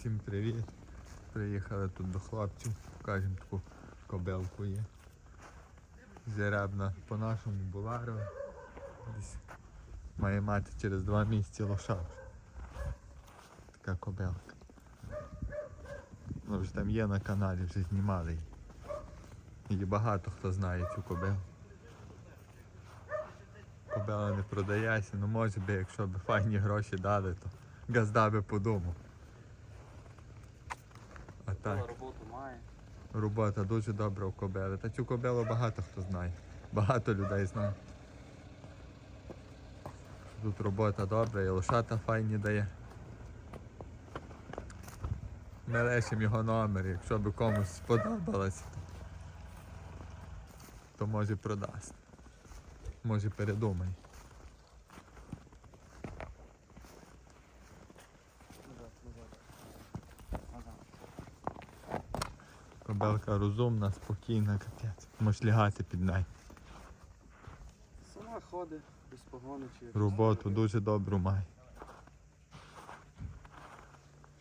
Всім привіт. Приїхали тут до хлопців, покажемо таку кобелку є. Жеребна по нашому буларові. Десь має мати через два місяці лоша. Така кобелка. Ну, вже там є на каналі, вже знімали її. Її багато хто знає цю кобелу. Кобела не продається, ну може би, якщо б файні гроші дали, то газда би подумав. Так, Роботу має. робота дуже добра у кобели. Та цю кобелу багато хто знає. Багато людей знає. Тут робота добра і лошата файні дає. Ми лишимо його номер, якщо б комусь сподобалось, то може продасть. Може передумає. Назад, назад. Назад. Кобелка розумна, спокійна, капець. Можеш лягати під нею. Сама ходить, без погони чи якось. Роботу дуже добру має.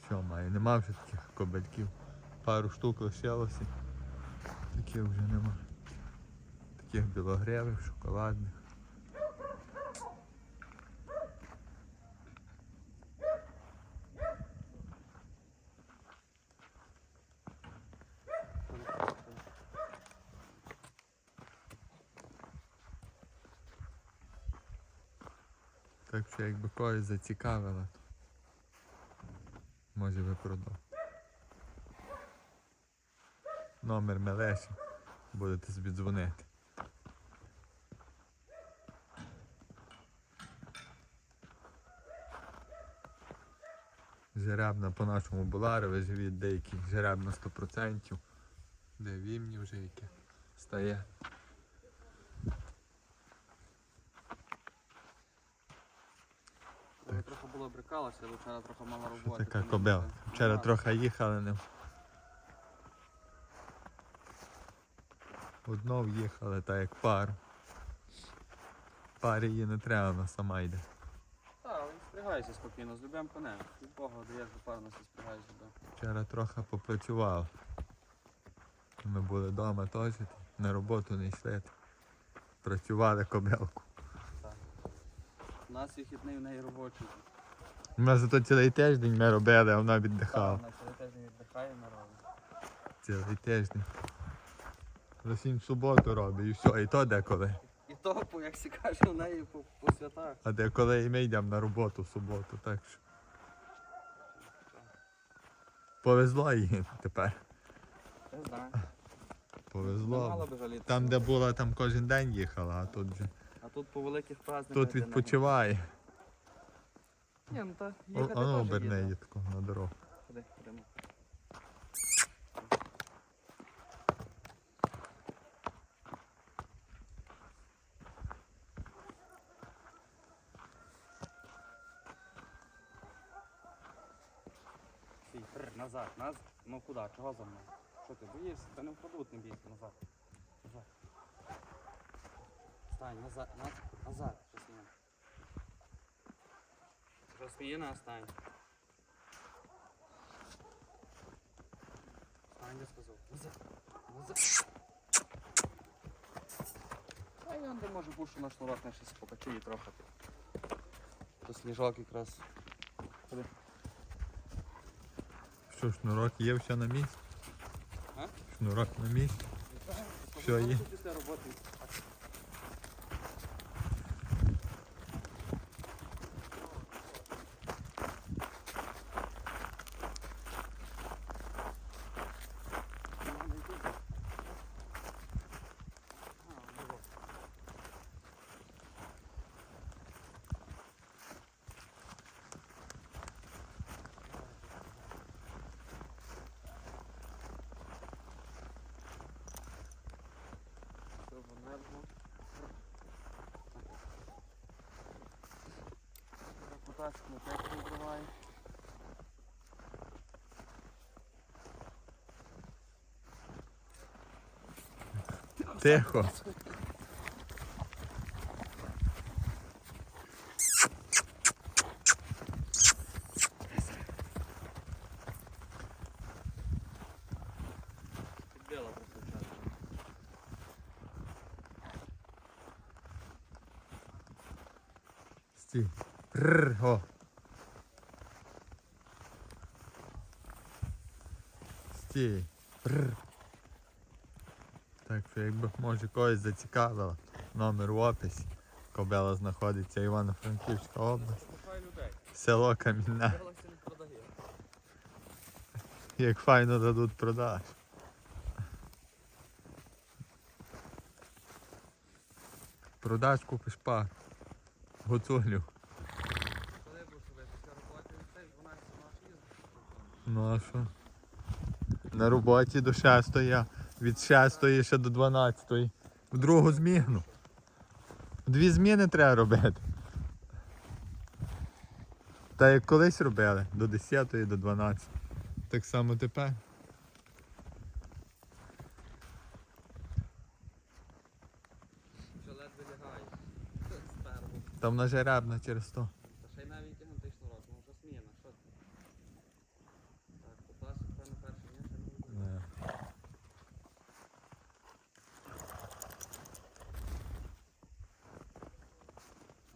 Що має? Нема вже таких кобельків. Пару штук лишилося. Таких вже нема. Таких білогревих, шоколадних. Так що якби когось зацікавило, то може ви продав. Номер Мелеші. Будете собі дзвонити. Жеребна по нашому буларові живіт деякі жереб на 100%. Де вімні вже яке стає. Я трохи було брикалося, але вчора трохи мало роботи. така кобела? Вчора трохи їхали ним. Одно в'їхали, так як пару. Парі її не треба, вона сама йде. Так, він спрягається спокійно, з любим конем. Від Бога даєш запарно, і спрягаєш з любим. Вчора трохи попрацював. Ми були вдома теж, на роботу не йшли. Працювали кобелку. У нас вихідний в неї робочий. Ми зато цілий тиждень ми робили, а вона віддихала. вона цілий тиждень віддихає на рові. Цілий тиждень. В суботу робить і все, і то деколи. І то, по- як всі каже, у неї по, по святах. А деколи і ми йдемо на роботу в суботу, так що. Повезло їй тепер. Не знаю. Не Повезло. би жаліти. Там, де була, там кожен день їхала, а тут вже. А тут по великих праздниках. Тут відпочиває. Ні, ну та О, їхати а ну оберне їде. її таку на дорогу. Ходи, ходимо. Стій, фр, назад, назад. Ну куди? Чого за мною? Що ти боїшся? Та не впадуть, не бійся, назад. Назад. Стань, назад, назад, назад. Сміє? Що сміє на стань. Стань, я сказав. Назад. Назад. А я не може пушу на шнурок на щось покачу її трохи. То сніжок якраз. Ходи. Що, шнурок є все на місці? А? Шнурок на місці. Що є? Після роботи. Репутацію на так вибриває. Тихо. Прррр, о. Стій. Прррр. Так що якби може когось зацікавило, номер в описі. Кобела знаходиться Івано-Франківська область, село продає. Як файно дадуть продаж. Продаж купиш пар. Гуцулів. Коли будеш робити? Після роботи цей 12 наш їздить. Ну а що? На роботі до 6, а від 6 ще до 12. В другу зміну. Дві зміни треба робити. Та як колись робили, до 10 до 12. Так само тепер. Там на жеребна через то. Та ще й навіть тягнутий шнурок, ну вже сміна, що ти? Так, покласти певно перший, ні, ще не буде. Не.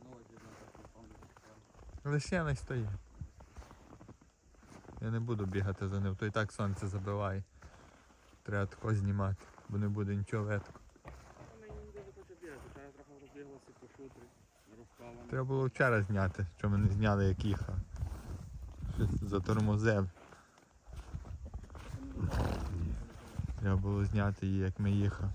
Ну, ось видно, так не пам'ятаю. Лише не стоїть. Я не буду бігати за ним, то і так сонце забиває. Треба тако знімати, бо не буде нічого ветку. Вона не дуже хоче бігати, треба трохи розбіглося по шутрі. Треба було вчора зняти, що ми не зняли, як їхав. Щось затормозив. Треба було зняти її, як ми їхали.